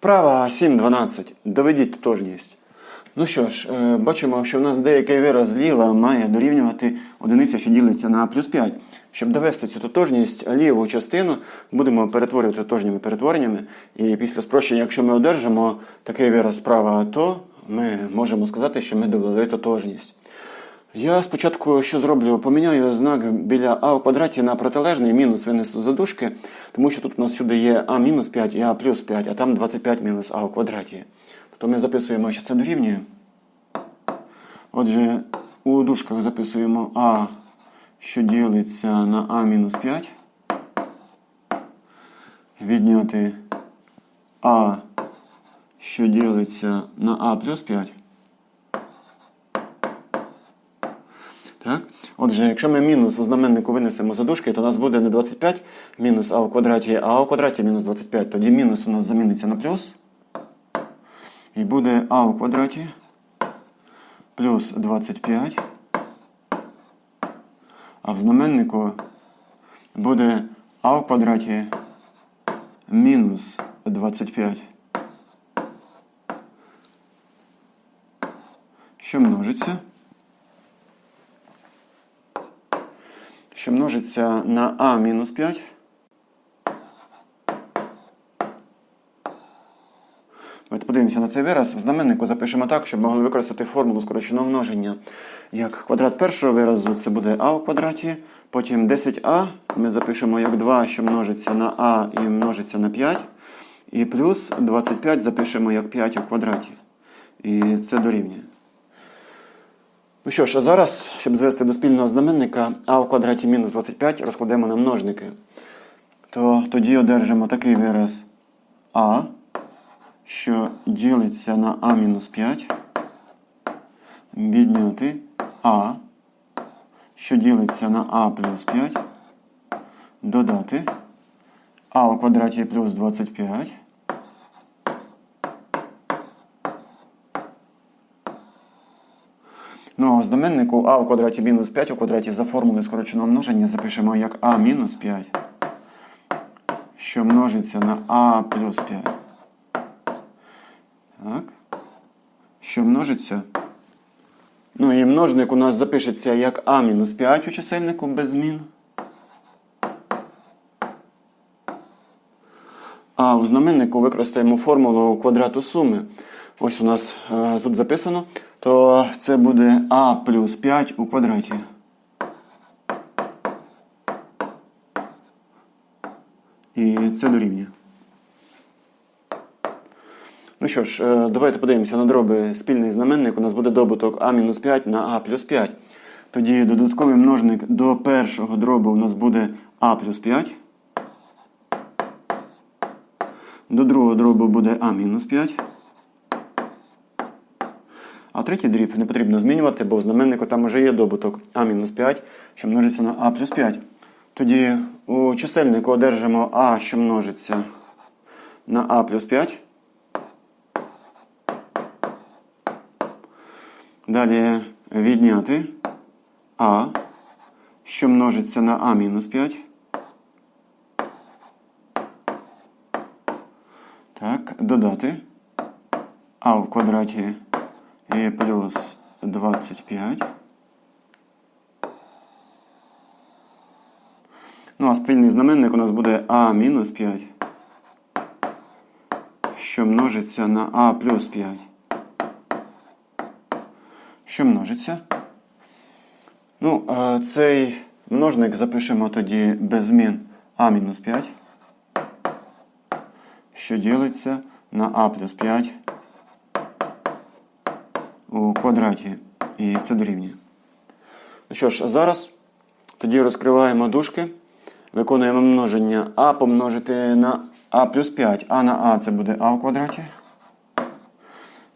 Вправа 7.12. Доведіть тотожність. Ну що ж, е, бачимо, що в нас деякий вираз зліва має дорівнювати одиниця, що ділиться на плюс 5. Щоб довести цю тотожність, ліву частину будемо перетворювати тотожніми перетвореннями. І після спрощення, якщо ми одержимо такий вираз справа, то ми можемо сказати, що ми довели тотожність. Я спочатку що зроблю? Поміняю знак біля а у квадраті на протилежний, мінус винесу за дужки, тому що тут у нас сюди є а мінус 5 і а плюс 5, а там 25 мінус а у квадраті. То ми записуємо, що це дорівнює. Отже, у дужках записуємо а, що ділиться на а мінус 5. Відняти а, що ділиться на а плюс 5. Так? Отже, якщо ми мінус у знаменнику винесемо за дужки, то у нас буде не 25 мінус а у квадраті, а у квадраті мінус 25. Тоді мінус у нас заміниться на плюс. І буде а у квадраті плюс 25. А в знаменнику буде а у квадраті мінус 25. Що множиться? Що множиться на а мінус 5. Давайте подивимося на цей вираз. В знаменнику запишемо так, щоб могли використати формулу скороченого множення. Як квадрат першого виразу це буде а у квадраті. Потім 10а ми запишемо як 2, що множиться на а і множиться на 5. І плюс 25 запишемо як 5 у квадраті. І це дорівнює. Ну що ж, а зараз, щоб звести до спільного знаменника а в квадраті мінус 25 розкладемо на множники. То тоді одержимо такий вираз а, що ділиться на а мінус 5, відняти а, що ділиться на а плюс 5, додати а у квадраті плюс 25. Ну, а в знаменнику а у квадраті мінус 5 у квадраті за формулою скороченого множення запишемо як а мінус 5, що множиться на а плюс 5. Так. Що множиться? Ну і множник у нас запишеться як а мінус 5 у чисельнику без змін. А у знаменнику використаємо формулу квадрату суми. Ось у нас е, тут записано, то це буде а плюс 5 у квадраті. І це дорівнює. Ну що ж, е, давайте подивимося на дроби спільний знаменник. У нас буде добуток а мінус 5 на а плюс 5. Тоді додатковий множник до першого дробу у нас буде а плюс 5. До другого дробу буде а мінус 5. Третій дріб не потрібно змінювати, бо в знаменнику там вже є добуток а мінус 5, що множиться на а плюс 5. Тоді у чисельнику одержимо а, що множиться на а плюс 5. Далі відняти а, що множиться на а мінус 5. Так, додати а в квадраті і плюс 25. Ну, а спільний знаменник у нас буде а мінус 5, що множиться на а плюс 5. Що множиться? Ну, цей множник запишемо тоді без змін а мінус 5, що ділиться на а плюс 5 у квадраті. І це дорівнює. Ну що ж, зараз тоді розкриваємо дужки, виконуємо множення а помножити на а плюс 5. А на а це буде а у квадраті.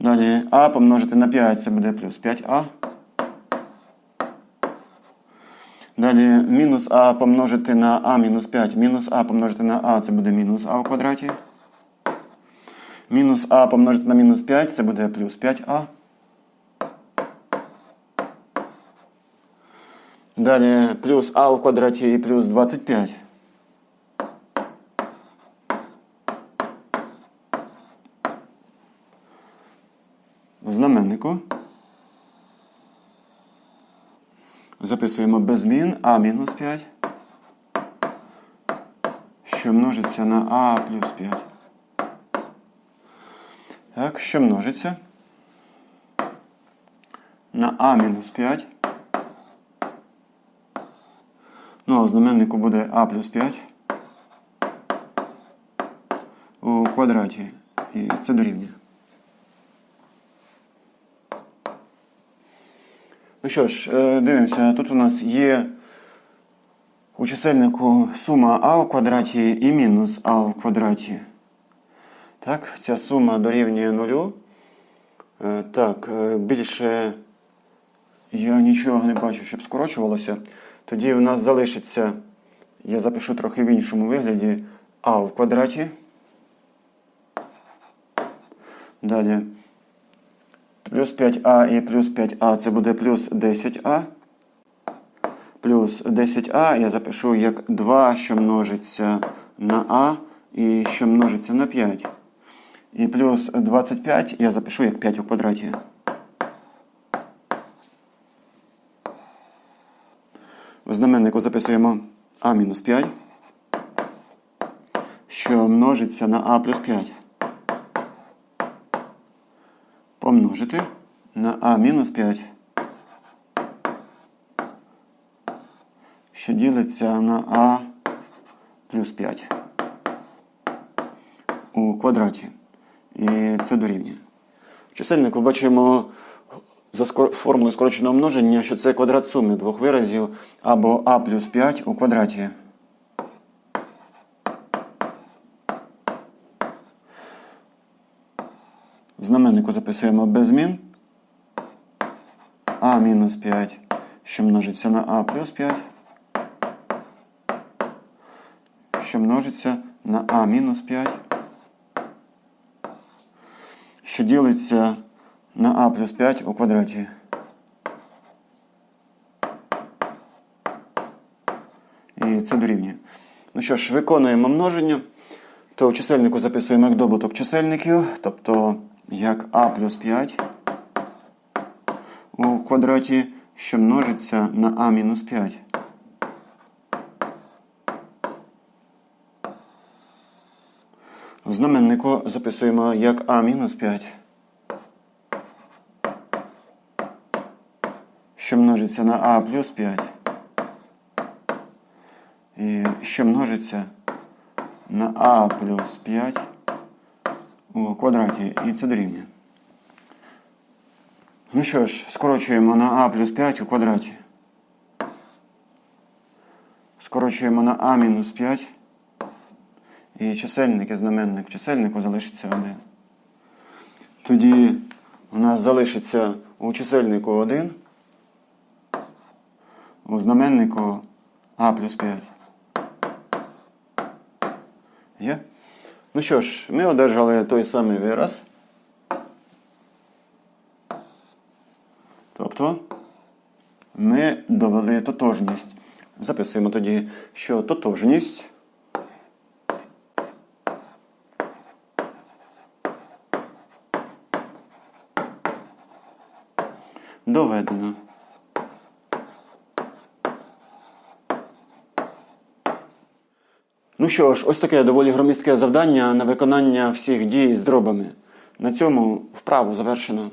Далі а помножити на 5 це буде плюс 5а. Далі мінус а помножити на а мінус 5. Мінус а помножити на а це буде мінус а у квадраті. Мінус а помножити на мінус 5 це буде плюс 5а. Далі плюс а у квадраті і плюс 25. В знаменнику записуємо без змін а мінус 5, що множиться на а плюс 5. Так, що множиться на а мінус 5. Ну, а в знаменнику буде а плюс 5 у квадраті. І це дорівнює. Ну що ж, е, дивимося, тут у нас є у чисельнику сума а у квадраті і мінус а у квадраті. Так, ця сума дорівнює нулю. Е, Так, е, більше я нічого не бачу, щоб скорочувалося. Тоді у нас залишиться, я запишу трохи в іншому вигляді, а в квадраті. Далі. Плюс 5а і плюс 5а це буде плюс 10а. Плюс 10а я запишу як 2, що множиться на а, і що множиться на 5. І плюс 25 я запишу як 5 у квадраті. Знаменнику записуємо а мінус 5, що множиться на а плюс 5. Помножити на а мінус 5, що ділиться на а плюс 5 у квадраті. І це дорівнює. В чисельнику бачимо за формулою скороченого множення, що це квадрат суми двох виразів або а плюс 5 у квадраті. В знаменнику записуємо без змін. а мінус 5, що множиться на а плюс 5, що множиться на а мінус 5, що ділиться на а плюс 5 у квадраті. І це дорівнює. Ну що ж, виконуємо множення. То в чисельнику записуємо як добуток чисельників, тобто як а плюс 5 у квадраті, що множиться на а мінус 5. В знаменнику записуємо як а мінус 5. Що множиться на а плюс 5. І що множиться на а плюс 5 у квадраті. І це дорівнює. Ну що ж, скорочуємо на а плюс 5 у квадраті. Скорочуємо на а мінус 5. І чисельник і знаменник в чисельнику залишиться 1. Тоді у нас залишиться у чисельнику 1, у знаменнику а плюс 5. Є? Ну що ж, ми одержали той самий вираз. Тобто ми довели тотожність. Записуємо тоді, що тотожність доведено. Ну що ж, ось таке доволі громістке завдання на виконання всіх дій з дробами. На цьому вправу завершено.